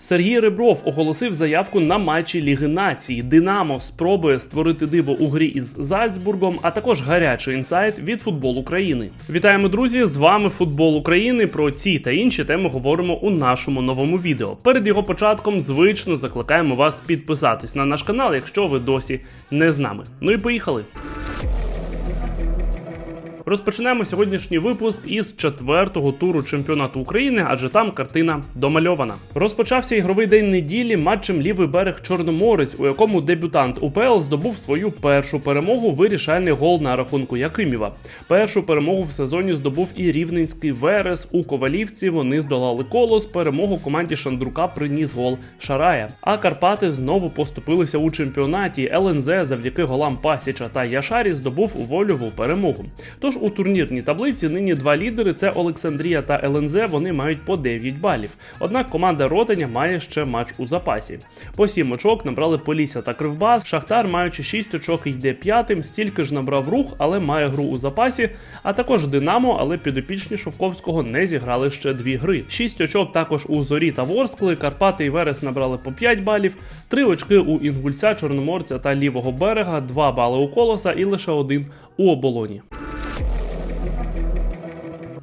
Сергій Ребров оголосив заявку на матчі Ліги Націй. Динамо спробує створити диво у грі із Зальцбургом, а також гарячий інсайт від футбол України. Вітаємо, друзі! З вами футбол України. Про ці та інші теми говоримо у нашому новому відео. Перед його початком звично закликаємо вас підписатись на наш канал, якщо ви досі не з нами. Ну і поїхали. Розпочнемо сьогоднішній випуск із четвертого туру чемпіонату України, адже там картина домальована. Розпочався ігровий день неділі матчем лівий берег Чорноморець, у якому дебютант УПЛ здобув свою першу перемогу вирішальний гол на рахунку Якимєва. Першу перемогу в сезоні здобув і рівненський Верес у Ковалівці. Вони здолали колос. Перемогу команді Шандрука приніс гол Шарая. А Карпати знову поступилися у чемпіонаті. ЛНЗ завдяки голам Пасіча та Яшарі здобув у вольову перемогу. Тож у турнірній таблиці нині два лідери: це Олександрія та ЛНЗ. Вони мають по 9 балів. Однак команда Ротаня має ще матч у запасі. По 7 очок набрали Полісся та Кривбас. Шахтар, маючи 6 очок, йде п'ятим. Стільки ж набрав рух, але має гру у запасі. А також Динамо, але підопічні Шовковського не зіграли ще дві гри. 6 очок також у Зорі та Ворскли. Карпати і Верес набрали по 5 балів. 3 очки у Інгульця, Чорноморця та лівого берега, 2 бали у колоса і лише один у оболоні.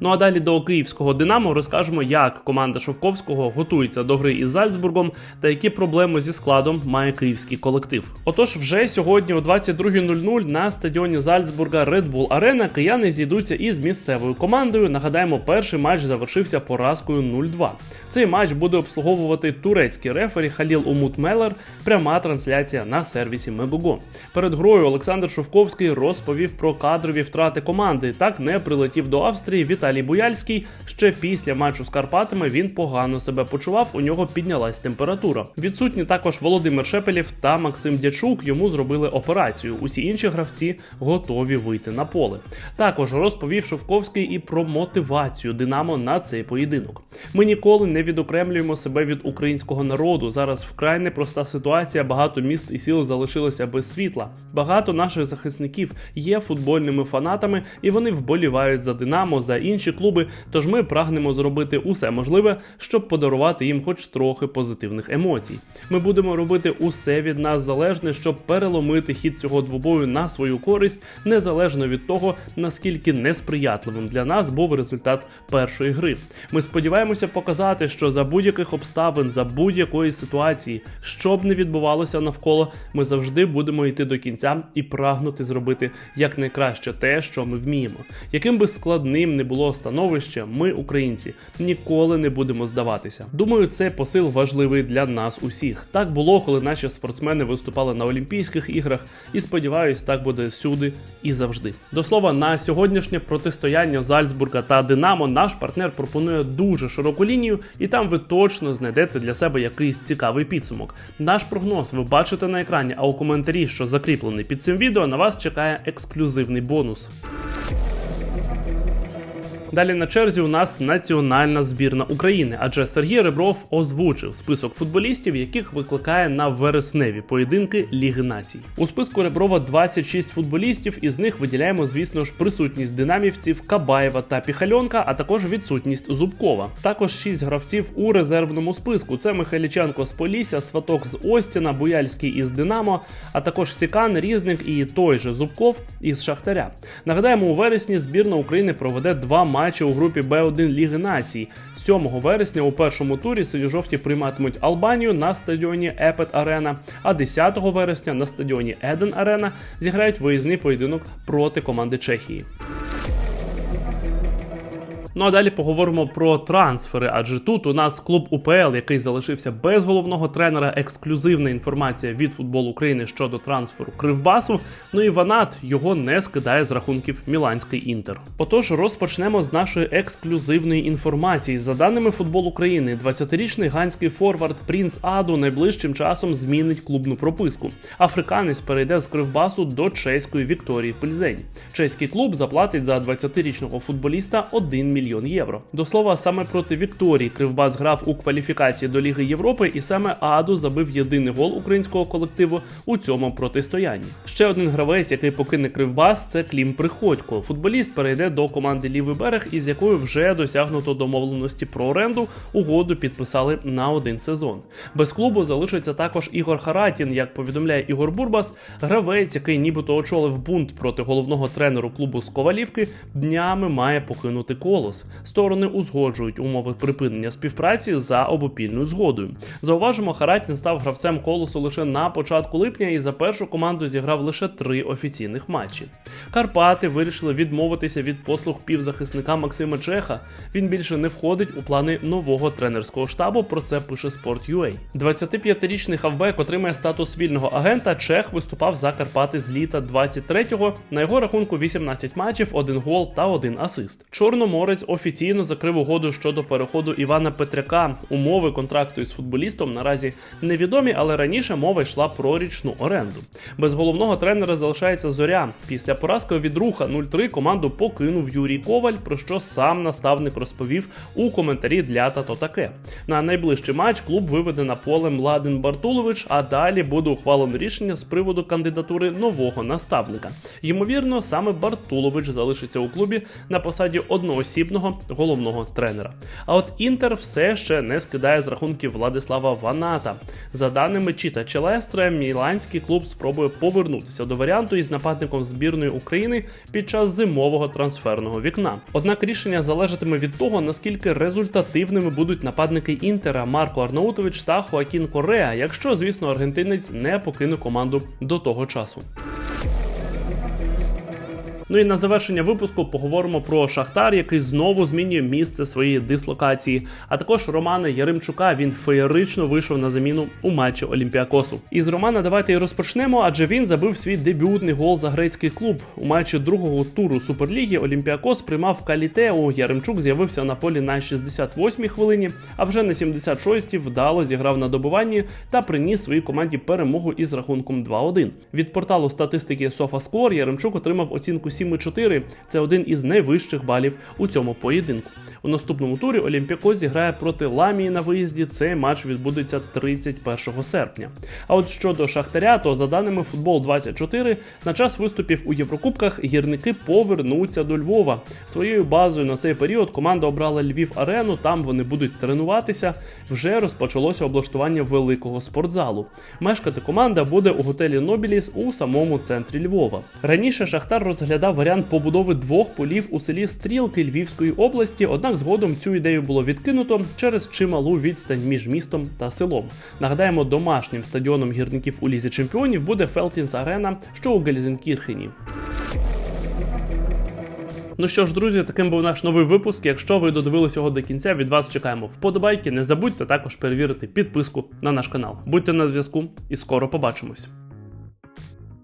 Ну а далі до київського Динамо розкажемо, як команда Шовковського готується до гри із Зальцбургом та які проблеми зі складом має київський колектив. Отож, вже сьогодні о 22.00 на стадіоні Зальцбурга Red Bull Arena кияни зійдуться із місцевою командою. Нагадаємо, перший матч завершився поразкою 0-2. Цей матч буде обслуговувати турецький рефері Халіл Умут Мелер. Пряма трансляція на сервісі Мегого. Перед грою Олександр Шовковський розповів про кадрові втрати команди. Так не прилетів до Австрії. Віталій Буяльський ще після матчу з Карпатами він погано себе почував. У нього піднялась температура. Відсутні також Володимир Шепелєв та Максим Дячук. Йому зробили операцію. Усі інші гравці готові вийти на поле. Також розповів Шовковський і про мотивацію Динамо на цей поєдинок. Ми ніколи не відокремлюємо себе від українського народу. Зараз вкрай непроста ситуація. Багато міст і сіл залишилося без світла. Багато наших захисників є футбольними фанатами, і вони вболівають за Динамо, за інші клуби. Тож ми прагнемо зробити усе можливе, щоб подарувати їм хоч трохи позитивних емоцій. Ми будемо робити усе від нас залежне, щоб переломити хід цього двобою на свою користь, незалежно від того, наскільки несприятливим для нас був результат першої гри. Ми сподіваємося показати, що за будь-яких обставин, за будь-якої ситуації, що б не відбувалося навколо, ми завжди будемо йти до кінця і прагнути зробити якнайкраще те, що ми вміємо. Яким би складним не було становище, ми, українці, ніколи не будемо здаватися. Думаю, цей посил важливий для нас усіх. Так було, коли наші спортсмени виступали на Олімпійських іграх, і сподіваюсь, так буде всюди і завжди. До слова, на сьогоднішнє протистояння Зальцбурга та Динамо наш партнер пропонує дуже широку лінію, і там ви точно знайдете для себе якийсь цікавий підсумок. Наш прогноз ви бачите на екрані, а у коментарі, що закріплений під цим відео, на вас чекає ексклюзивний бонус. Далі на черзі у нас національна збірна України, адже Сергій Ребров озвучив список футболістів, яких викликає на вересневі поєдинки Ліги Націй. У списку Реброва 26 футболістів, із них виділяємо, звісно ж, присутність динамівців Кабаєва та Піхальонка, а також відсутність Зубкова. Також 6 гравців у резервному списку: це Михайліченко з Полісся, Сваток з Остіна, Буяльський із Динамо, а також Сікан, Різник і той же Зубков із Шахтаря. Нагадаємо, у вересні збірна України проведе два матчі у групі Б1 Ліги Націй. 7 вересня у першому турі синьо-жовті прийматимуть Албанію на стадіоні Епет Арена, а 10 вересня на стадіоні Еден Арена зіграють виїзний поєдинок проти команди Чехії. Ну а далі поговоримо про трансфери, адже тут у нас клуб УПЛ, який залишився без головного тренера, ексклюзивна інформація від футболу України щодо трансферу Кривбасу. Ну і Ванат його не скидає з рахунків Міланський інтер. Отож, розпочнемо з нашої ексклюзивної інформації. За даними футбол України, 20-річний ганський форвард Принц Аду найближчим часом змінить клубну прописку. Африканець перейде з Кривбасу до чеської Вікторії Пельзень. Чеський клуб заплатить за 20-річного футболіста 1 мільйон мільйон євро. До слова, саме проти Вікторії Кривбас грав у кваліфікації до Ліги Європи, і саме Аду забив єдиний гол українського колективу у цьому протистоянні. Ще один гравець, який покине Кривбас, це Клім Приходько. Футболіст перейде до команди Лівий берег, із якою вже досягнуто домовленості про оренду. Угоду підписали на один сезон. Без клубу залишиться також Ігор Харатін, як повідомляє Ігор Бурбас, гравець, який нібито очолив бунт проти головного тренеру клубу з Ковалівки, днями має покинути колос. Сторони узгоджують умови припинення співпраці за обопільною згодою. Зауважимо, Харатін став гравцем колосу лише на початку липня і за першу команду зіграв лише три офіційних матчі. Карпати вирішили відмовитися від послуг півзахисника Максима Чеха. Він більше не входить у плани нового тренерського штабу. Про це пише Sport.ua. 25-річний хавбек отримає статус вільного агента. Чех виступав за Карпати з літа 23-го. На його рахунку 18 матчів, один гол та один асист. Чорноморець офіційно закрив угоду щодо переходу Івана Петряка. Умови контракту із футболістом наразі невідомі, але раніше мова йшла про річну оренду. Без головного тренера залишається зоря. Після поразки від руха 0-3 команду покинув Юрій Коваль, про що сам наставник розповів у коментарі для тато таке. На найближчий матч клуб виведе на поле Младен Бартулович, а далі буде ухвалено рішення з приводу кандидатури нового наставника. Ймовірно, саме Бартулович залишиться у клубі на посаді одноосібного головного тренера. А от Інтер все ще не скидає з рахунків Владислава Ваната. За даними Чіта Челестре, міланський клуб спробує повернутися до варіанту із нападником збірної України під час зимового трансферного вікна. Однак рішення залежатиме від того, наскільки результативними будуть нападники Інтера Марко Арнаутович та Хоакін Кореа, якщо, звісно, аргентинець не покине команду до того часу. Ну і на завершення випуску поговоримо про Шахтар, який знову змінює місце своєї дислокації. А також Романа Яремчука. Він феєрично вийшов на заміну у матчі Олімпіакосу. Із Романа давайте і розпочнемо, адже він забив свій дебютний гол за грецький клуб. У матчі другого туру Суперліги Олімпіакос приймав Калітеу. Яремчук з'явився на полі на 68-й хвилині, а вже на 76-й вдало зіграв на добуванні та приніс своїй команді перемогу із рахунком 2-1. Від порталу статистики SofaScore Яремчук отримав оцінку 7,4. Це один із найвищих балів у цьому поєдинку. У наступному турі Олімпіакос зіграє проти Ламії на виїзді. Цей матч відбудеться 31 серпня. А от щодо Шахтаря, то за даними Футбол 24 на час виступів у Єврокубках гірники повернуться до Львова. Своєю базою на цей період команда обрала Львів Арену. Там вони будуть тренуватися. Вже розпочалося облаштування великого спортзалу. Мешкати команда буде у готелі Нобіліс у самому центрі Львова. Раніше Шахтар розглядав варіант побудови двох полів у селі Стрілки Львівської області. Однак згодом цю ідею було відкинуто через чималу відстань між містом та селом. Нагадаємо, домашнім стадіоном гірників у лізі чемпіонів буде Фелтінс Арена, що у Гельзенкірхені. Ну що ж, друзі, таким був наш новий випуск. Якщо ви додивилися його до кінця, від вас чекаємо вподобайки. Не забудьте також перевірити підписку на наш канал. Будьте на зв'язку і скоро побачимось.